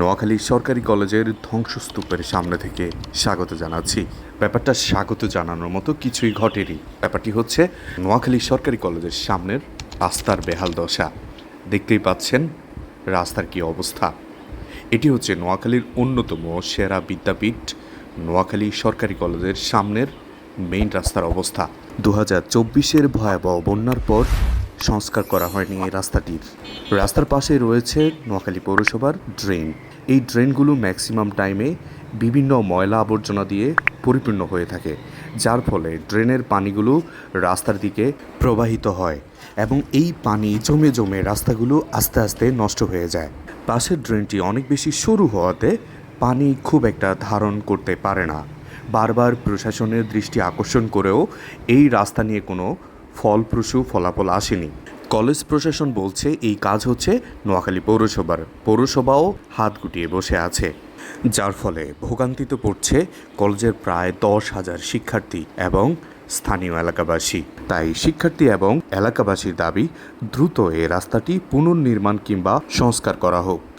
নোয়াখালী সরকারি কলেজের ধ্বংসস্তূপের সামনে থেকে স্বাগত জানাচ্ছি। ব্যাপারটা স্বাগত জানানোর মতো কিছুই ঘটেনি। ব্যাপারটি হচ্ছে, নোয়াখালী সরকারি কলেজের সামনের রাস্তার বেহাল দশা। দেখতেই পাচ্ছেন রাস্তার কি অবস্থা। এটি হচ্ছে নোয়াখালীর অন্যতম সেরা বিদ্যাপীঠ, নোয়াখালী সরকারি কলেজের সামনের মেইন রাস্তার অবস্থা। দু হাজার চব্বিশের ভয়াবহ বন্যার পর সংস্কার করা হয়নি এই রাস্তাটির। রাস্তার পাশে রয়েছে নোয়াখালী পৌরসভার ড্রেন। এই ড্রেনগুলো ম্যাক্সিমাম টাইমে বিভিন্ন ময়লা আবর্জনা দিয়ে পরিপূর্ণ হয়ে থাকে, যার ফলে ড্রেনের পানিগুলো রাস্তার দিকে প্রবাহিত হয় এবং এই পানি জমে জমে রাস্তাগুলো আস্তে আস্তে নষ্ট হয়ে যায়। পাশের ড্রেনটি অনেক বেশি সরু হওয়াতে পানি খুব একটা ধারণ করতে পারে না। বারবার প্রশাসনের দৃষ্টি আকর্ষণ করেও এই রাস্তা নিয়ে কোনো ফলপ্রসূ ফলাফল আসেনি। কলেজ প্রশাসন বলছে, এই কাজ হচ্ছে নোয়াখালী পৌরসভার। পৌরসভাও হাত গুটিয়ে বসে আছে। যার ফলে ভোগান্তিতে পড়ছে কলেজের প্রায় দশ হাজার শিক্ষার্থী এবং স্থানীয় এলাকাবাসী। তাই শিক্ষার্থী এবং এলাকাবাসীর দাবি, দ্রুত এই রাস্তাটি পুনর্নির্মাণ কিংবা সংস্কার করা হোক।